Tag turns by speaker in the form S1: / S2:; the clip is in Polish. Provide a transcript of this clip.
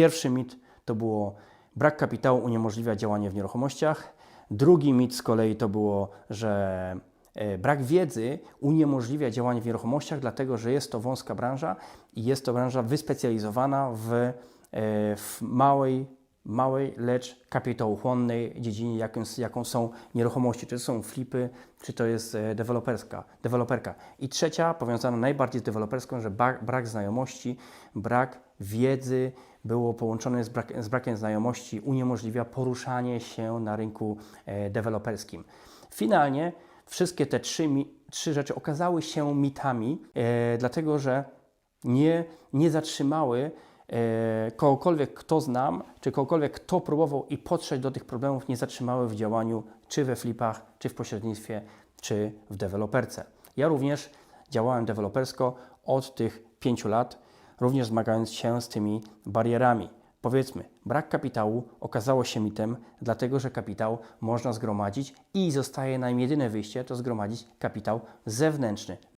S1: Pierwszy mit to było brak kapitału uniemożliwia działanie w nieruchomościach. Drugi mit z kolei to było, że e, brak wiedzy uniemożliwia działanie w nieruchomościach, dlatego że jest to wąska branża i jest to branża wyspecjalizowana w, e, w małej, małej, lecz kapitałochłonnej dziedzinie, jaką, jaką są nieruchomości, czy to są flipy, czy to jest e, deweloperska, deweloperka. I trzecia, powiązana najbardziej z deweloperską, że brak, znajomości, brak wiedzy było połączone z, brak, z brakiem znajomości, uniemożliwia poruszanie się na rynku e, deweloperskim. Finalnie wszystkie te trzy, trzy rzeczy okazały się mitami, e, dlatego że nie, nie zatrzymały kogokolwiek, kto znam, czy kogokolwiek, kto próbował i podszedł do tych problemów, nie zatrzymały w działaniu, czy we flipach, czy w pośrednictwie, czy w deweloperce. Ja również działałem dewelopersko od tych pięciu lat, również zmagając się z tymi barierami. Powiedzmy, brak kapitału okazało się mitem, dlatego że kapitał można zgromadzić i zostaje nam jedyne wyjście to zgromadzić kapitał zewnętrzny.